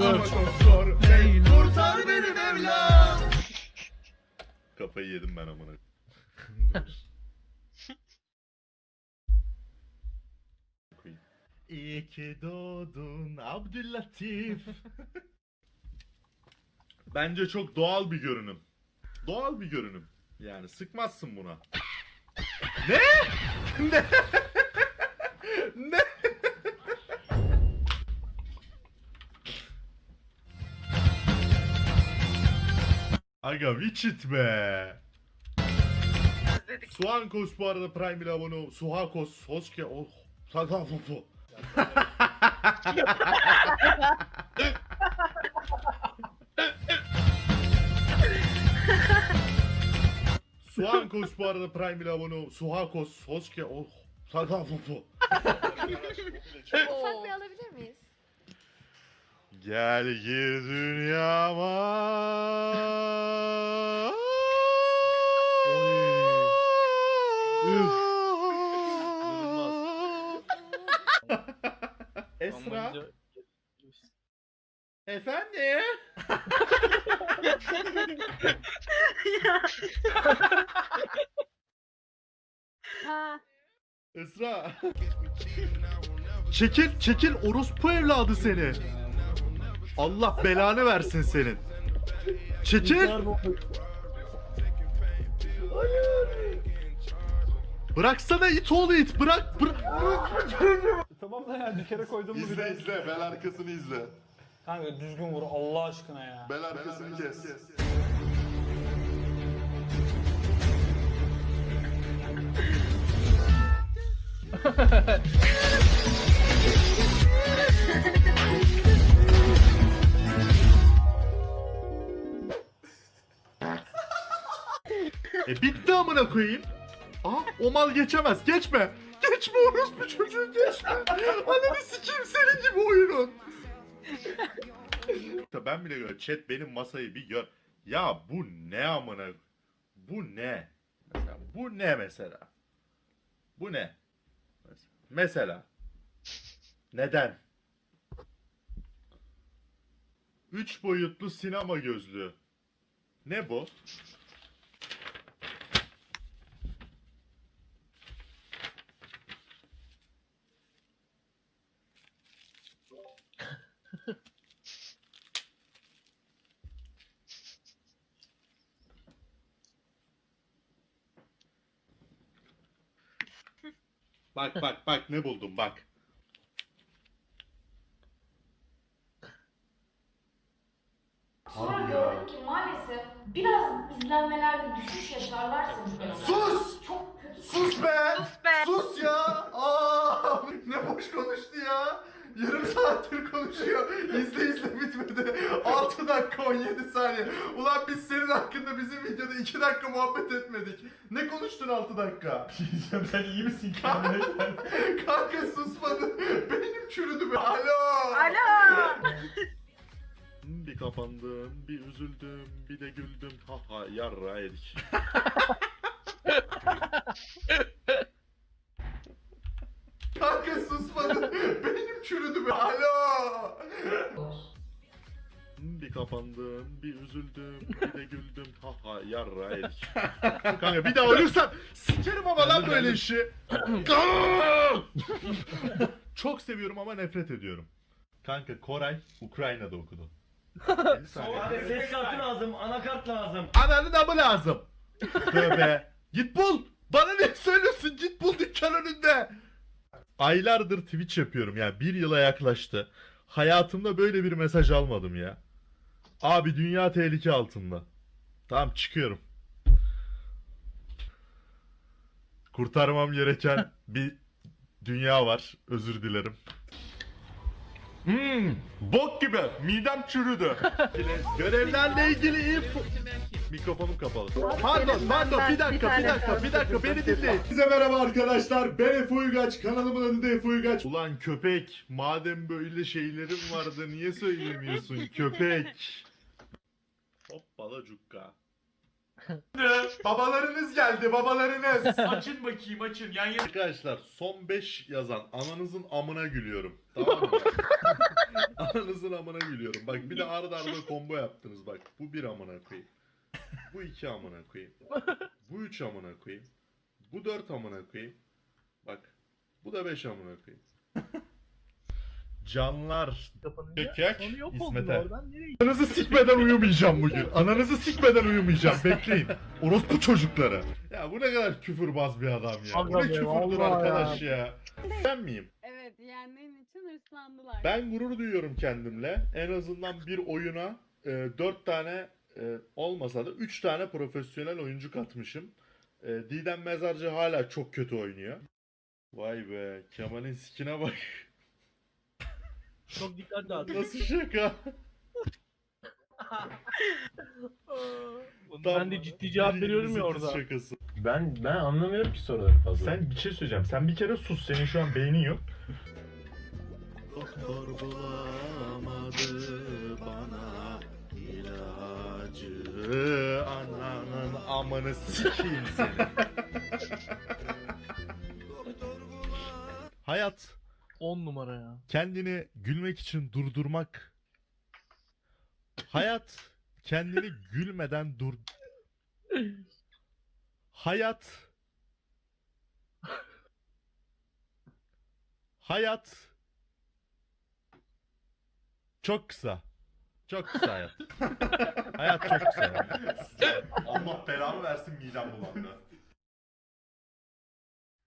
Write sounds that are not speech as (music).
Ama çok zor Hey kurtar beni Mevlam (laughs) Kafayı yedim ben amına. İyi ki doğdun Abdüllatif. Bence çok doğal bir görünüm. Doğal bir görünüm. Yani sıkmazsın buna. ne? ne? Aga Witchit be. Suankos bu arada Prime ile abone ol. Suhakos, Hoske, oh. Sakafufu. Suankos bu arada Prime ile abone ol. Suhakos, Hoske, oh. Sakafufu. Ufak bir alabilir miyiz? Gel gir dünyama. Efendim? Ha. Esra. çekil, çekil orospu evladı seni. Allah belanı versin senin. Çekil. Bıraksana it oğlu it. Bırak, bırak. Tamam da yani bir kere koydum mu İzle izle, bel arkasını izle. Kanka düzgün vur Allah aşkına ya. Bel arkasını kes. e bitti amına koyayım. Aa o mal geçemez. Geçme. Geçme orospu çocuğu geçme. Ananı sikeyim senin gibi oyunun. Ben bile gör. Chat benim masayı bir gör. Ya bu ne amına? Bu ne? Mesela bu ne mesela? Bu ne? Mesela. Neden? Üç boyutlu sinema gözlüğü. Ne bu? Bak bak bak ne buldum bak. Sonra gördüm ki maalesef biraz izlenmelerde düşüş yaşarlarsa bu fenomen. Sus! Çok kötü. Sus be! Sus be! Sus ya! Aa, ne boş konuştu ya! Yarım saattir konuşuyor. İzle izle bitmedi. 6 dakika 17 saniye. Ulan biz senin hakkında bizim videoda 2 dakika muhabbet etmedik. Ne konuştun 6 dakika? Sen iyi misin kendine gel. (laughs) Kanka susmadı. Beynim çürüdü be. Alo! Alo. (laughs) Bir kapandım, bir üzüldüm, bir de güldüm. Haha yarra yedik. Kanka susmadı. Beynim çürüdü be. Alo! Bir kapandım, bir üzüldüm, bir de güldüm. Haha yarra yedik. (laughs) Kanka bir daha ölürsem sikerim ama lan böyle işi. Çok seviyorum ama nefret ediyorum. Kanka Koray Ukrayna'da okudu. (laughs) Ses kartı lazım, anakart lazım. Ananın amı lazım. Tövbe. Git bul. Bana ne söylüyorsun? Git bul dükkan önünde. Aylardır Twitch yapıyorum yani bir yıla yaklaştı. Hayatımda böyle bir mesaj almadım ya. Abi dünya tehlike altında. Tamam çıkıyorum. Kurtarmam gereken (laughs) bir dünya var. Özür dilerim. Hmm, bok gibi. Midem çürüdü. (laughs) Görevlerle ilgili info... Mikrofonum kapalı. Pardon, pardon. Bir dakika, bir dakika, bir dakika. Beni dinleyin. Size merhaba arkadaşlar. Ben Efe Uygaç. Kanalımın adı da Efe Uygaç. Ulan köpek. Madem böyle şeylerim vardı niye söylemiyorsun köpek? Hoppala cukka. (laughs) babalarınız geldi, babalarınız. (laughs) Açın bakayım açın yan yana. Arkadaşlar son 5 yazan ananızın amına gülüyorum. Tamam mı? (laughs) Ananızın amına gülüyorum. Bak bir de arda arda combo yaptınız bak. Bu bir amına koyayım. Bu iki amına koyayım. Bu üç amına koyayım. Bu dört amına koyayım. Bak. Bu da beş amına koyayım. Canlar. Kekek İsmet'e. Ananızı sikmeden uyumayacağım bugün. Ananızı sikmeden uyumayacağım. (laughs) Bekleyin. Orospu çocukları. Ya bu ne kadar küfürbaz bir adam ya. Bu ne küfürdür vallahi arkadaş ya. Ben miyim? Evet yendiğin için hırslandılar. Ben gurur duyuyorum kendimle. En azından bir oyuna e, 4 tane e, olmasa da 3 tane profesyonel oyuncu katmışım. E, Didem Mezarcı hala çok kötü oynuyor. Vay be Kemal'in sikine bak. Çok dikkat dağıt. Nasıl şaka? Ben de ciddi cevap veriyorum ya 28 orada. Şakası. Ben ben anlamıyorum ki soruları fazla. Sen bir şey söyleyeceğim. Sen bir kere sus. Senin şu an beynin yok. Doktor bulamadı bana ilacı Ananın amanı sikeyim seni Hayat 10 numara ya. kendini gülmek için durdurmak Hayat kendini gülmeden dur Hayat Hayat çok kısa. Çok kısa hayat. hayat çok kısa. (laughs) Allah belamı versin midem bulandı.